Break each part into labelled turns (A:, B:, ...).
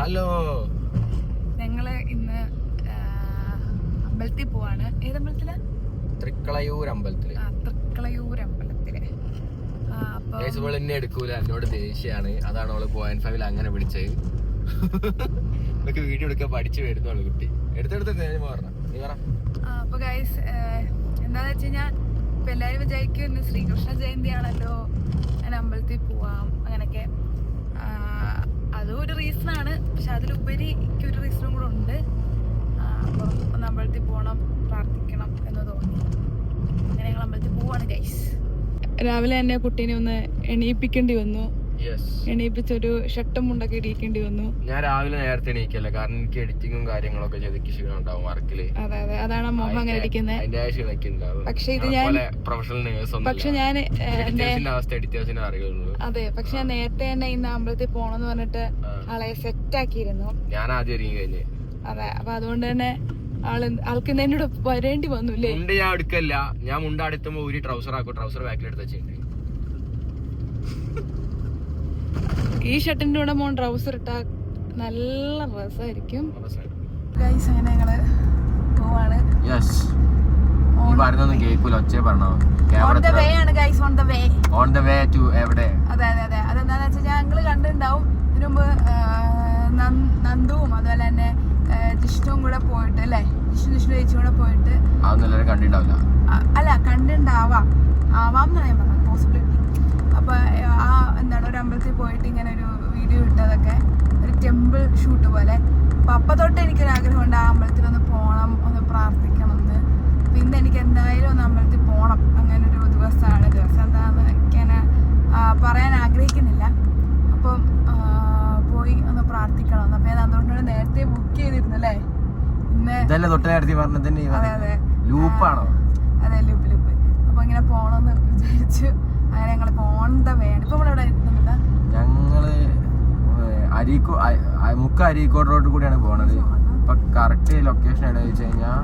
A: Hello.
B: ഞങ്ങൾ ഇന്ന് അമ്പലത്തിൽ പോവാണ്. ഏത് അമ്പലത്തിൽ?
A: തൃക്കളയൂർ
B: അമ്പലത്തിൽ. തൃക്കളയൂർ
A: അമ്പലത്തിൽ. എന്നെ എടുക്കൂല. എന്നോട് ദേഷ്യാണ് അതാണ് അവൾ പോയിന്റ് ഫൈവിൽ അങ്ങനെ വിളിച്ചത്. ഇതൊക്കെ വീഡിയോ എടുക്കാൻ പഠിച്ചു വരുന്നുള്ളു കുട്ടി. എടുത്തെടുത്ത് ഞാൻ പറഞ്ഞു നീ പറ.
B: അപ്പൊ ഗൈസ് എന്താന്ന് വെച്ച് കഴിഞ്ഞാൽ ഇപ്പൊ എല്ലാരും വിചാരിക്കും ഇന്ന് ശ്രീകൃഷ്ണ ജയന്തി ആണല്ലോ ഞാൻ അമ്പലത്തിൽ പോവാം. അങ്ങനൊക്കെ. അതും ഒരു റീസൺ ആണ്. പക്ഷെ അതിലുപരി എനിക്കൊരു റീസണും കൂടെ ഉണ്ട്. അപ്പം അമ്പലത്തിൽ പോകണം പ്രാർത്ഥിക്കണം എന്ന് തോന്നി. അങ്ങനെ ഞങ്ങൾ അമ്പലത്തിൽ പോവാണ് ഗൈസ് രാവിലെ തന്നെ കുട്ടീനെ ഒന്ന് എണീപ്പിക്കേണ്ടി വന്നു. എണീപ്പിച്ചൊരു ഷട്ടം മുണ്ടൊക്കെ ഇടിയിക്കേണ്ടി വന്നു.
A: ഞാൻ രാവിലെ നേരത്തെ എണീക്കല്ല? കാരണം എനിക്ക് എഡിറ്റിങ്ങും കാര്യങ്ങളൊക്കെ ചെയ്ത് ക്ഷീണം ഉണ്ടാവും വർക്കിൽ
B: അതെ അതെ. അതാണ് മോഹം അങ്ങനെ ഇരിക്കുന്നത് പക്ഷെ ഇത് ഞാൻ
A: പ്രൊഫഷണൽ നേഴ്സ്
B: പക്ഷെ ഞാൻ
A: അവസ്ഥ എഡിറ്റേഴ്സിനെ അറിയുള്ളൂ.
B: അതെ പക്ഷെ ഞാൻ നേരത്തെ തന്നെ ഇന്ന് അമ്പലത്തിൽ പോണെന്ന് പറഞ്ഞിട്ട്. ആളെ സെറ്റ് ആക്കിയിരുന്നു.
A: ഞാൻ ആദ്യം ഒരുങ്ങി കഴിഞ്ഞ്.
B: അതെ അപ്പൊ അതുകൊണ്ട് തന്നെ ആൾ ആൾക്ക് എന്നോട് വരേണ്ടി വന്നു അല്ലേ
A: മുണ്ട് ഞാൻ എടുക്കല്ല. ഞാൻ മുണ്ട് അടുത്തുമ്പോ ഒരു ട്രൗസർ ആക്കും. ട്രൗസർ ബാക്കിൽ എടുത്ത് വെച്ചിട്ടുണ്ട്.
B: ഈ ഷർട്ടിന്റെ കൂടെ മോൻ ട്രൗസർ ഇട്ടാ നല്ല രസമായിരിക്കും. ഗൈസ് അങ്ങനെ ഞങ്ങൾ പോവാണ്.
A: യെസ് ഈ പറയുന്നൊന്നും കേൾക്കൂല ഒച്ചേ പറഞ്ഞോ
B: ഓൺ ദ വേ ആണ് guys on the way
A: on the way to എവിടെ?
B: അതെ അതെ അതെ. അതെന്താന്ന് വെച്ചാൽ ഞങ്ങൾ കണ്ടിട്ടുണ്ടാവും. ഇതിനു മുമ്പ് നന്ദുവും അതുപോലെ തന്നെ ജിഷ്ണുവും കൂടെ പോയിട്ട് അല്ലേ? ജിഷ്ണു ജിഷ്ണു ചേച്ചിയും കൂടെ പോയിട്ട്. അല്ല കണ്ടിണ്ടാവാം ആവാം എന്നാണ് ഞാൻ പറഞ്ഞത് പോസിബിലിറ്റി അപ്പൊ ആ എന്താണ് ഒരു അമ്പലത്തിൽ പോയിട്ട് ഇങ്ങനെ ഒരു വീഡിയോ ഇട്ടതൊക്കെ ഒരു ടെമ്പിൾ ഷൂട്ട് പോലെ. അപ്പൊ അപ്പൊ തൊട്ട് എനിക്കൊരു ആഗ്രഹമുണ്ട് ആ അമ്പലത്തിൽ ഒന്ന് പോകണം ഒന്ന് പ്രാർത്ഥിക്കണം എന്ന്. പിന്നെ എനിക്ക് എന്തായാലും ഒന്ന് അമ്പലത്തിൽ പോകണം അങ്ങനെ ഒരു ദിവസമാണ് ദിവസം എന്താണെന്ന് പറയാൻ ആഗ്രഹിക്കുന്നില്ല. അപ്പം പോയി ഒന്ന് പ്രാർത്ഥിക്കണം എന്ന്. അപ്പൊ ഞാൻ അതുകൊണ്ടാണ് നേരത്തെ ബുക്ക് ചെയ്തിരുന്നു അല്ലേ?
A: ഇതല്ലേ തൊട്ട് നേരത്തെ ലൂപ്പാണോ?
B: അതെ ലുപ്പ് ലുപ്പ്. അപ്പൊ ഇങ്ങനെ പോണെന്ന് വിചാരിച്ചു അങ്ങനെ ഞങ്ങൾ പോണത വേണം. ഇപ്പൊ നമ്മളിവിടെ
A: ഞങ്ങൾ അരീക്കോ മുക്ക അരീക്കോട് റോഡ് കൂടിയാണ് പോണത്. ഇപ്പൊ കറക്റ്റ് ലൊക്കേഷൻ എവിടെ വെച്ച് കഴിഞ്ഞാൽ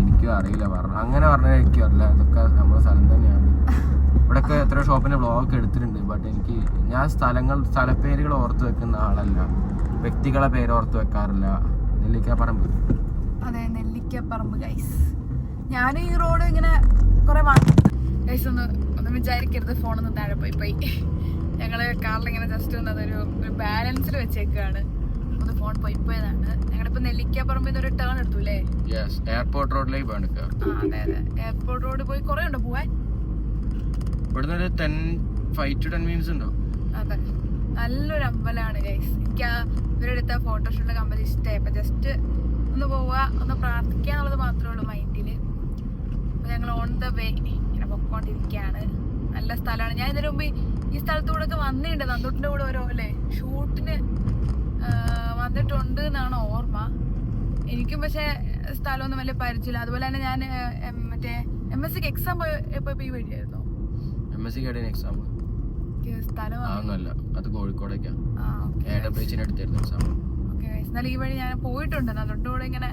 A: എനിക്കും അറിയില്ല. പറഞ്ഞു അങ്ങനെ പറഞ്ഞാൽ എനിക്കും അറിയില്ല. ഇതൊക്കെ നമ്മുടെ സ്ഥലം തന്നെയാണ്. ഇവിടെയൊക്കെ എത്ര ഷോപ്പിന്റെ ബ്ലോഗ് എടുത്തിട്ടുണ്ട്. ബട്ട് എനിക്ക് ഞാൻ സ്ഥലങ്ങൾ സ്ഥലപ്പേരുകൾ ഓർത്ത് വെക്കുന്ന ആളല്ല. വ്യക്തികളെ പേര് ഓർത്ത് വെക്കാറില്ല. നെല്ലിക്കാപ്പറമ്പ്.
B: അതെ നെല്ലിക്കപ്പറമ്പ് ഗൈസ് ഞാൻ ഈ റോഡ് ഇങ്ങനെ കുറെ ഗൈസ് ഒന്ന് ഒന്ന് വിചാരിക്കരുത്. ഫോണൊന്നും താഴെ പോയി പോയി. ഞങ്ങൾ കാറിൽ ഇങ്ങനെ ജസ്റ്റ് ഒന്ന് അതൊരു ഒരു ബാലൻസിൽ വെച്ചേക്കാണ് ഒന്ന് ഫോൺ പോയി പോയതാണ്. ഞങ്ങളിപ്പോ നെല്ലിക്കപ്പറമ്പിൽ നിന്ന് ഒരു ടേൺ എടുത്തു അല്ലേ
A: യെസ് എയർപോർട്ട് റോഡിലേക്ക്
B: ആ അതെ അതെ. എയർപോർട്ട് റോഡ് പോയി കുറെ ഉണ്ടോ പോവാൻ?
A: ഇവിടുന്ന് ഒരു ten five to ten minutes ഉണ്ടോ
B: അതെ. നല്ലൊരു അമ്പലമാണ് ഗൈസ് എനിക്ക് ആ ഇവരെടുത്ത ഫോട്ടോഷൂട്ടിലെ അമ്പലം ഇഷ്ടമായി. അപ്പൊ ജസ്റ്റ് ഒന്ന് പോവുക ഒന്ന് പ്രാർത്ഥിക്കുക എന്നുള്ളത് മാത്രമേ ഉള്ളൂ മൈൻഡിൽ അപ്പൊ ഞങ്ങൾ ഓൺ ദ വേ ഇങ്ങനെ പൊക്കോണ്ടിരിക്കുകയാണ് നല്ല സ്ഥലമാണ്. ഞാൻ ഇതിനു മുമ്പ് ഈ സ്ഥലത്തൂടെ ഒക്കെ വന്നിട്ടുണ്ട്. നന്ദൂട്ടിന്റെ കൂടെ ഓരോ അല്ലേ? ഷൂട്ടിന് വന്നിട്ടുണ്ട് എന്നാണ് ഓർമ്മ. എനിക്കും പക്ഷെ സ്ഥലമൊന്നും വലിയ പരിചയമില്ല. അതുപോലെ തന്നെ ഞാൻ മറ്റേ എം എസ് സിക്ക് എക്സാം പോയപ്പോ ഈ വഴിയായിരുന്നു?
A: എം എസ് സി കടയിൽ എക്സാം
B: എനിക്ക് സ്ഥലം
A: അത് കോഴിക്കോടേക്കാ.
B: ആ ഓക്കെ.
A: എ ഡബ്ല്യു എച്ചിന് അടുത്തായിരുന്നു എക്സാം
B: ഓക്കെ ഈ വഴി ഞാൻ പോയിട്ടുണ്ട്. കൂടെ ഇങ്ങനെ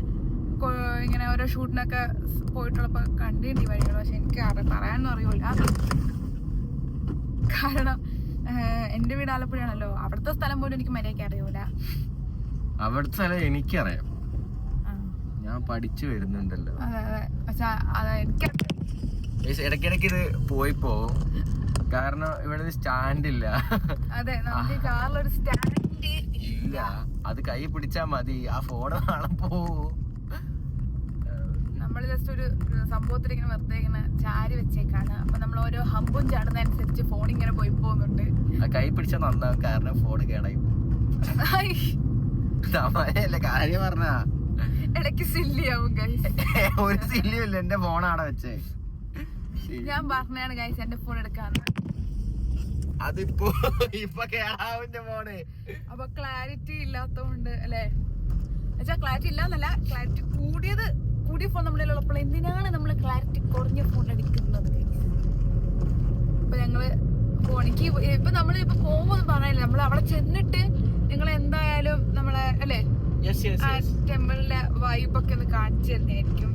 B: ഇങ്ങനെ ഓരോ ഷൂട്ടിനൊക്കെ പോയിട്ടുള്ളപ്പോൾ പോയിട്ടുള്ളപ്പോ കണ്ടിട്ടുണ്ട് ഈ വഴികൾ. പക്ഷെ എനിക്ക് പറയാനൊന്നും അറിയൂല. കാരണം എന്റെ വീട് ആലപ്പുഴയാണല്ലോ. അവിടുത്തെ സ്ഥലം പോലും എനിക്ക് മര്യാദയ്ക്ക് അറിയൂല.
A: അവിടുത്തെ സ്ഥലം എനിക്കറിയാം. ഞാൻ പഠിച്ചു വരുന്നുണ്ടല്ലോ. ഇടയ്ക്കിടയ്ക്ക് ഇത് പോയി പോവും. കാരണം ഇവിടെ സ്റ്റാൻഡ് ഇല്ല
B: അതെ നമുക്ക് കാറിലൊരു സ്റ്റാൻഡ്
A: ഇല്ല. അത് കൈ പിടിച്ചാ മതി. ആ ഫോൺ കാണാൻ പോവും.
B: നമ്മൾ ജസ്റ്റ് ഒരു സംഭവത്തിൽ ഇങ്ങനെ വെറുതെ ഇങ്ങനെ ചാരി വെച്ചേക്കാണ്. അപ്പൊ നമ്മൾ ഓരോ ഹമ്പും ചാടുന്നതനുസരിച്ച് ഫോൺ ഇങ്ങനെ പോയി പോകുന്നുണ്ട്.
A: കൈ പിടിച്ച നന്നാവും കാരണം ഫോൺ കേടായി കാര്യം പറഞ്ഞ.
B: ഇടയ്ക്ക് സില്ലിയാവും ഗൈസ്
A: ഒരു സില്ലില്ല എന്റെ ഫോണാണ് വെച്ചേ.
B: ഞാൻ പറഞ്ഞാണ് ഗൈസ് എന്റെ ഫോൺ എടുക്കാന്ന്
A: അതിപ്പോ ഇപ്പൊ കേടാവിന്റെ ഫോണ്
B: അപ്പൊ ക്ലാരിറ്റി ഇല്ലാത്തോണ്ട് അല്ലേ? എന്നുവെച്ചാ ക്ലാരിറ്റി ഇല്ലാന്നല്ല ക്ലാരിറ്റി കൂടിയത് കൂടിയ ഫോൺ നമ്മുടെ ഉള്ളപ്പോൾ എന്തിനാണ് നമ്മൾ ക്ലാരിറ്റി കുറഞ്ഞ ഫോൺ എടുക്കുന്നത്? അപ്പൊ ഞങ്ങൾ ഫോണിക്ക് ഇപ്പൊ നമ്മൾ ഇപ്പൊ പോകുമ്പോ പറയില്ല നമ്മൾ അവിടെ ചെന്നിട്ട് നിങ്ങൾ എന്തായാലും നമ്മളെ അല്ലെ? ടെമ്പിളിന്റെ വൈബ് വൈബൊക്കെ ഒന്ന് കാണിച്ചു തരുന്നതായിരിക്കും.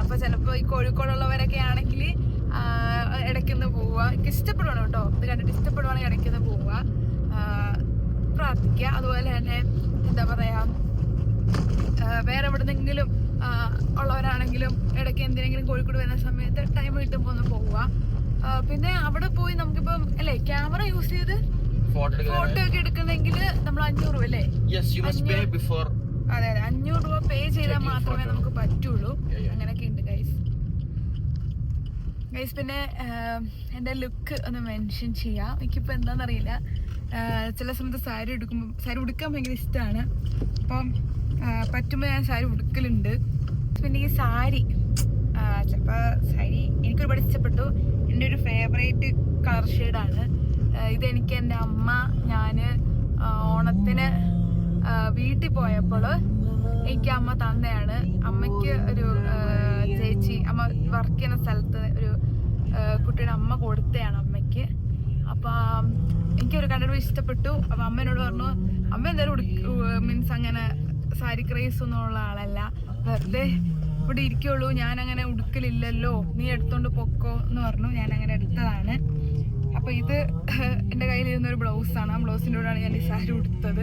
B: അപ്പൊ ചിലപ്പോ ഈ കോഴിക്കോടുള്ളവരൊക്കെ ആണെങ്കിൽ ഇടയ്ക്കൊന്ന് പോവുക. എനിക്ക് ഇഷ്ടപ്പെടുവാണ് കേട്ടോ. ഇത് കണ്ടിട്ട് ഇഷ്ടപ്പെടുവാണെങ്കിൽ ഇടയ്ക്കൊന്ന് പോവുക. പ്രാർത്ഥിക്കുക. അതുപോലെ തന്നെ എന്താ പറയാ വേറെ എവിടെന്നെങ്കിലും ആ, ഉള്ളവരാണെങ്കിലും ഇടയ്ക്ക് എന്തിനെങ്കിലും കോഴിക്കോട് വരുന്ന സമയത്ത് ടൈം കിട്ടുമ്പോൾ ഒന്ന് പോവുക. പിന്നെ അവിടെ പോയി നമുക്കിപ്പം അല്ലേ ക്യാമറ യൂസ് ചെയ്ത്
A: ഫോട്ടോ
B: ഒക്കെ എടുക്കുന്നെങ്കിൽ നമ്മൾ അഞ്ഞൂറ് രൂപ അല്ലേ? അതെ അതെ അഞ്ഞൂറ് രൂപ പേ ചെയ്താൽ മാത്രമേ നമുക്ക് പറ്റുള്ളൂ. അങ്ങനെയൊക്കെ ഉണ്ട് ഗൈസ് ഗൈസ് പിന്നെ എന്റെ എന്റെ ലുക്ക് ഒന്ന് മെൻഷൻ ചെയ്യാം. എനിക്കിപ്പോൾ എന്താണെന്നറിയില്ല. ചില സമയത്ത് സാരി എടുക്കുമ്പോൾ സാരി ഉടുക്കാൻ ഭയങ്കര ഇഷ്ടമാണ് അപ്പം പറ്റുമ്പോൾ ഞാൻ സാരി ഉടുക്കലുണ്ട്. പിന്നെ ഈ സാരി ചിലപ്പോൾ സാരി എനിക്ക് ഒരുപാട് ഇഷ്ടപ്പെട്ടു. എന്റെ ഒരു ഫേവറേറ്റ് കളർ ഷെയ്ഡാണ് ഇതെനിക്ക് എന്റെ അമ്മ ഞാൻ ഓണത്തിന് വീട്ടിൽ പോയപ്പോൾ എനിക്ക് അമ്മ തന്നെയാണ്. അമ്മയ്ക്ക് ഒരു ചേച്ചി അമ്മ വർക്ക് ചെയ്യുന്ന സ്ഥലത്ത് ഒരു കുട്ടിയുടെ അമ്മ കൊടുത്തതാണ് അമ്മയ്ക്ക്. അപ്പോൾ എനിക്കൊരു കണ്ടിട്ട് ഇഷ്ടപ്പെട്ടു. അപ്പം അമ്മ എന്നോട് പറഞ്ഞു അമ്മ എന്തായാലും മീൻസ് അങ്ങനെ സാരി ക്രൈസ് ഒന്നും ഉള്ള ആളല്ല. വെറുതെ ഇവിടെ ഇരിക്കുള്ളൂ. ഞാൻ അങ്ങനെ ഉടുക്കലില്ലല്ലോ. നീ എടുത്തോണ്ട് പൊക്കോ എന്ന് പറഞ്ഞു. ഞാൻ അങ്ങനെ എടുത്തതാണ്. അപ്പോൾ ഇത് എന്റെ കയ്യിലിരുന്ന ഒരു ബ്ലൗസാണ്. ആ ബ്ലൗസിന്റെ കൂടെയാണ് ഞാൻ ഈ സാരി ഉടുത്തത്.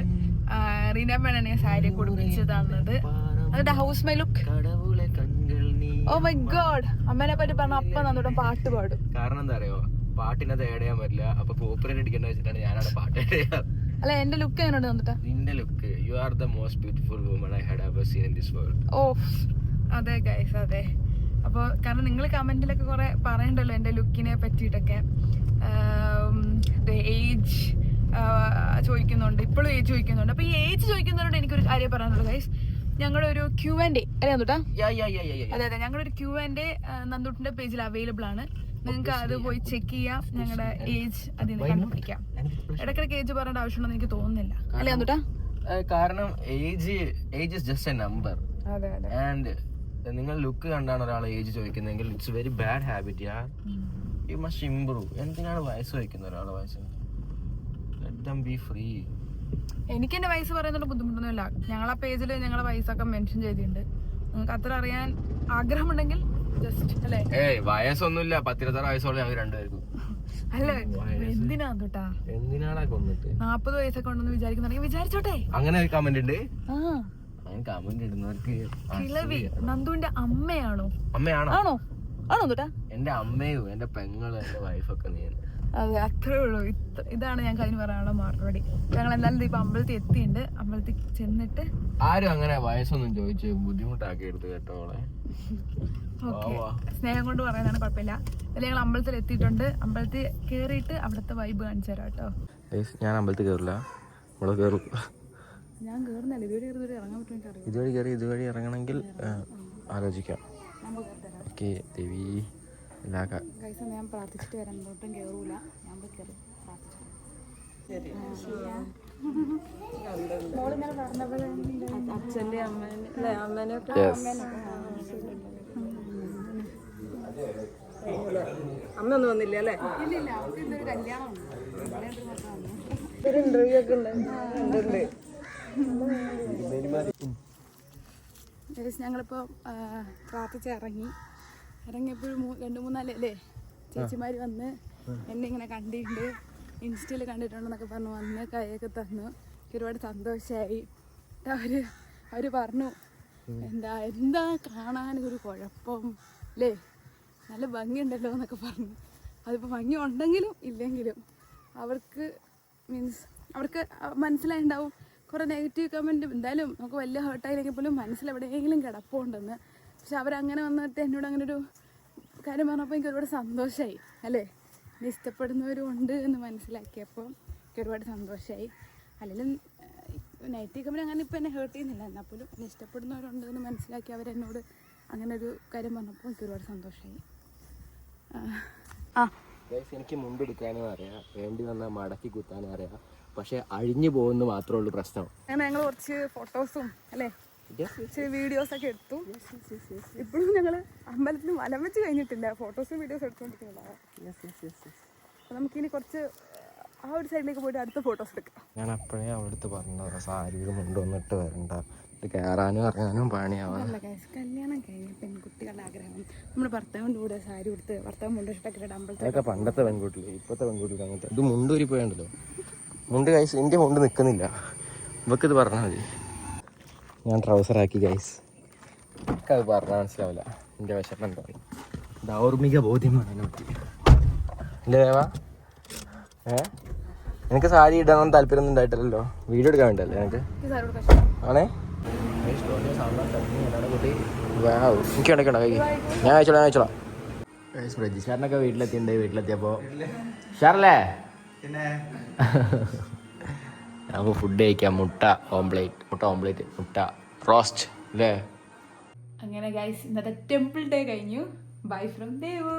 B: റീന മേഡാണ് ഞാൻ സാരി കൊടുപ്പിച്ചു തന്നത്. അതിന്റെ how's my look? Oh my God അമ്മേനെ പറ്റി പറഞ്ഞ അപ്പ നന്നോടെ പാട്ട് പാടും.
A: കാരണം എന്താ അറിയോ? പാട്ടിനകത്ത് ഏഡ് പറ്റില്ല. അപ്പൊ കോപ്പറേറ്റ് അടിക്കേണ്ട വെച്ചിട്ടാണ് ഞാനവിടെ പാട്ട്
B: അല്ല എന്റെ ലുക്ക് എങ്ങനെയുണ്ട് വന്നിട്ട്
A: നിന്റെ look you are the most beautiful woman I had ever seen in this world
B: oh അതെ ഗൈസ് അതെ. അപ്പോൾ കാരണം നിങ്ങൾ കമന്റിലൊക്കെ കുറെ പറയണ്ടല്ലോ എന്റെ ലുക്കിനെ പറ്റിയിട്ടൊക്കെ. ഏജ് ചോദിക്കുന്നുണ്ട്. ഇപ്പോഴും ഏജ് ചോദിക്കുന്നുണ്ട്. അപ്പോൾ ഈ ഏജ് ചോദിക്കുന്നതുകൊണ്ട് എനിക്കൊരു കാര്യം പറയാനുള്ളൂ ഗൈസ് ഞങ്ങളുടെ ഒരു ക്യൂ ആൻഡ് അല്ലേ നന്ദുട്ടാ അതെ അതെ. ഞങ്ങളുടെ ഒരു ക്യൂ ആൻഡ് നന്ദുട്ടിന്റെ പേജിൽ അവൈലബിൾ ആണ്. നിങ്ങൾക്ക് അത് പോയി ചെക്ക് ചെയ്യാം. ഞങ്ങളുടെ ഏജ് അതിൽ നിന്ന് കണ്ടുപിടിക്കാം. ഇടയ്ക്കിടയ്ക്ക് ഏജ് പറയേണ്ട ആവശ്യമുണ്ടെന്ന് എനിക്ക് തോന്നുന്നില്ല. അല്ലേ
A: കാരണം age age is just a number
B: അതെ അതെ.
A: ആൻഡ് നിങ്ങൾ ലുക്ക് കണ്ടാണ് ഒരാൾ age ചോദിക്കുന്നതെങ്കിൽ it's very bad habit ya. You must improve എന്തിനാണ് വയസ്സ് ചോദിക്കുന്നത് ഒരാളെ വയസ്സ്? ലെറ്റ് ദം ബി ഫ്രീ
B: എനിക്ക് എന്റെ വയസ്സ് പറയുന്നതിൽ ബുദ്ധിമുട്ടൊന്നുമില്ല. ഞങ്ങൾ ആ പേജിൽ ഞങ്ങളെ വയസ്സൊക്കെ മെൻഷൻ ചെയ്തിട്ടുണ്ട്. നിങ്ങൾക്ക് അത്ര അറിയാൻ ആഗ്രഹമുണ്ടെങ്കിൽ ജസ്റ്റ് അല്ലേ?
A: ഏയ് വയസ്സൊന്നുമില്ല. പത്തിരുപത്താറ് വയസ്സോളം ഞങ്ങൾ രണ്ടുപേർക്കും.
B: അല്ല എന്തിനാ തൊട്ടാ
A: എന്തിനാടാ കൊന്നിട്ട്?
B: നാപ്പത് വയസ്സൊക്കെ ഉണ്ടെന്ന് വിചാരിക്കുന്നുണ്ടെങ്കിൽ വിചാരിച്ചോട്ടെ.
A: അങ്ങനെ ഒരു കമന്റ് ഉണ്ട്. കമന്റ് ഇടുന്നവർക്ക്
B: കിളവി നന്ദുവിന്റെ അമ്മയാണോ?
A: അമ്മയാണോ?
B: ആണോ? ആണോ തൊട്ടാ
A: എന്റെ അമ്മയും എന്റെ പെങ്ങളും എന്റെ വൈഫൊക്കെ നീ.
B: അതെ അത്രേ ഉള്ളൂ. ഇതാണ് ഞങ്ങൾക്ക് അതിന് പറയാനുള്ള മറുപടി ഞങ്ങൾ എന്തായാലും ഇപ്പൊ അമ്പലത്തിൽ എത്തിയിട്ടുണ്ട് അമ്പലത്തിൽ ചെന്നിട്ട്
A: ആരും അങ്ങനെ വയസ്സൊന്നും ചോദിച്ച് ബുദ്ധിമുട്ടാക്കി എടുത്ത് കേട്ടോളെ
B: ഓക്കെ.
A: വാ.
B: സ്നേഹം കൊണ്ട് പറയുന്നതാണ് കുഴപ്പമില്ല. അതിൽ ഞങ്ങൾ അമ്പലത്തിൽ എത്തിയിട്ടുണ്ട്. അമ്പലത്തിൽ കേറിയിട്ട് അവിടുത്തെ വൈബ് കാണിച്ചു തരാം കേട്ടോ.
A: ഞാൻ അമ്പലത്തിൽ കേറില്ല. നമ്മൾ കേറും.
B: ഞാൻ കേറുന്നില്ല ഇതുവഴി ഇറങ്ങാൻ പറ്റുമെങ്കിൽ അറിയാം
A: ഇതുവഴി കയറി ഇതുവഴി ഇറങ്ങണമെങ്കിൽ ആലോചിക്കാം. ഓക്കെ ദേവി. എല്ലാ
B: ഞാൻ പ്രാർത്ഥിച്ചിട്ട് വരാൻ ഒട്ടും കയറൂല ഞാൻ പോയി കയറി പ്രാർത്ഥിച്ചിട്ട്
C: അച്ഛന്റെ അമ്മേനെ അല്ലെ അമ്മേനെ
A: Yes.
C: അമ്മ ഒന്നും വന്നില്ല അല്ലേ? ഒരു ഇന്റർവ്യൂ ഒക്കെ ഉണ്ട്. ഉണ്ട്.
B: ഗൈസ് ഞങ്ങളിപ്പോൾ രണ്ടു മൂന്നാലല്ലേ? ചേച്ചിമാര് വന്ന് എന്നെ ഇങ്ങനെ കണ്ടിട്ടുണ്ട്. ഇൻസ്റ്റയിൽ കണ്ടിട്ടുണ്ടെന്നൊക്കെ പറഞ്ഞു വന്ന് കൈയൊക്കെ തന്നു. ഒരുപാട് സന്തോഷമായി അവർ അവർ പറഞ്ഞു എന്താ എന്താ കാണാൻ ഒരു കുഴപ്പം? അല്ലേ നല്ല ഭംഗിയുണ്ടല്ലോ എന്നൊക്കെ പറഞ്ഞു. അതിപ്പോൾ ഭംഗി ഉണ്ടെങ്കിലും ഇല്ലെങ്കിലും അവർക്ക് മീൻസ് അവർക്ക് മനസ്സിലായിണ്ടാവും. കുറേ നെഗറ്റീവ് കമന്റ് എന്തായാലും നമുക്ക് വലിയ ഹേർട്ടായില്ലെങ്കിൽ പോലും മനസ്സിൽ എവിടെയെങ്കിലും കിടപ്പുണ്ടെന്ന്. പക്ഷെ അവരങ്ങനെ വന്നിട്ട് എന്നോട് അങ്ങനെ ഒരു കാര്യം പറഞ്ഞപ്പോൾ എനിക്ക് ഒരുപാട് സന്തോഷമായി അല്ലേ? എന്നെ ഇഷ്ടപ്പെടുന്നവരും ഉണ്ട് എന്ന് മനസ്സിലാക്കിയപ്പോൾ എനിക്ക് ഒരുപാട് സന്തോഷമായി അല്ലെങ്കിലും നൈറ്റ് കമ്പനി അങ്ങനെ ഇപ്പം എന്നെ ഹേർട്ട് ചെയ്യുന്നില്ല. എന്നാൽ പോലും എന്നെ ഇഷ്ടപ്പെടുന്നവരുണ്ട് എന്ന് മനസ്സിലാക്കി അവരെന്നോട് അങ്ങനെ ഒരു കാര്യം പറഞ്ഞപ്പോൾ എനിക്ക് ഒരുപാട് സന്തോഷമായി ആ.
A: എനിക്ക് മുമ്പ് എടുക്കാനും അറിയാം വേണ്ടി വന്നാൽ മടക്കി കുത്താനും അറിയാം പക്ഷെ അഴിഞ്ഞു പോകുന്ന മാത്രമേ ഉള്ളൂ പ്രശ്നം.
B: അങ്ങനെ ഞങ്ങൾ കുറച്ച് ഫോട്ടോസും അല്ലേ? കുറച്ച് വീഡിയോസ് ഒക്കെ എടുത്തു. ഇപ്പോഴും ഞങ്ങൾ അമ്പലത്തിൽ വലം വെച്ച് കഴിഞ്ഞിട്ടില്ല ഫോട്ടോസും വീഡിയോസും എടുത്തുകൊണ്ടിരിക്കുന്നതാണ് നമുക്കിനി കുറച്ച് ആ ഒരു സൈഡിലേക്ക് പോയിട്ട് അടുത്ത ഫോട്ടോസ് എടുക്കാം.
A: ഞാൻ അപ്പോഴേ അവിടുത്തെ പറഞ്ഞത് സാരിയിൽ കൊണ്ടുവന്നിട്ട് വരണ്ട. ഇത് കയറാനും ഇറങ്ങാനും
B: പണിയാവാം. കല്യാണം കഴിഞ്ഞ പെൺകുട്ടികളുടെ ആഗ്രഹം. നമ്മുടെ ഭർത്താവിന്റെ കൂടെ സാരി കൊടുത്ത് ഭർത്താവ് മുണ്ട് ഇട്ടിട്ട് അമ്പലത്തിൽ
A: അതൊക്കെ പണ്ടത്തെ പെൺകുട്ടികൾ ഇപ്പോഴത്തെ പെൺകുട്ടികൾ അങ്ങനത്തെ. ഇത് മുണ്ടൂരി പോയണ്ടല്ലോ മുണ്ട് കഴിച്ച് എന്റെ മുണ്ട് നിൽക്കുന്നില്ല നമുക്കിത് ഇത് പറഞ്ഞാൽ മതി. ഞാൻ ട്രൗസർ ആക്കി ഗൈസ് അത് പറഞ്ഞാൽ മനസ്സിലാവില്ല. എന്റെ വിശപ്പം എന്താണ് ദൗർമിക ബോധ്യമാണ് എന്നെ പറ്റി എന്റെ ദേവാ? ഏ? എനിക്ക് സാരി ഇടാൻ താല്പര്യമൊന്നും ഉണ്ടായിട്ടില്ലല്ലോ. വീഡിയോ എടുക്കാൻ വേണ്ടല്ലേ എനിക്ക് ആണേ? വാവ്. എനിക്ക് വേണ്ടക്കണ്ട കൈ ഞാൻ അയച്ചോളാം ഞാൻ അയച്ചോളാം പ്രജിഷാറിനൊക്കെ വീട്ടിലെത്തിണ്ട് വീട്ടിലെത്തിയപ്പോ. ഷാറല്ലേ നമുക്ക് ഫുഡ് കഴിക്കാം. മുട്ട ഓംപ്ലേറ്റ് മുട്ട ഓംപ്ലേറ്റ് മുട്ട. റോസ്റ്റ് അല്ലേ
B: അങ്ങനെ ഗൈസ് ഇന്നത്തെ ടെമ്പിൾ ഡേ കഴിഞ്ഞു. Bye from Devu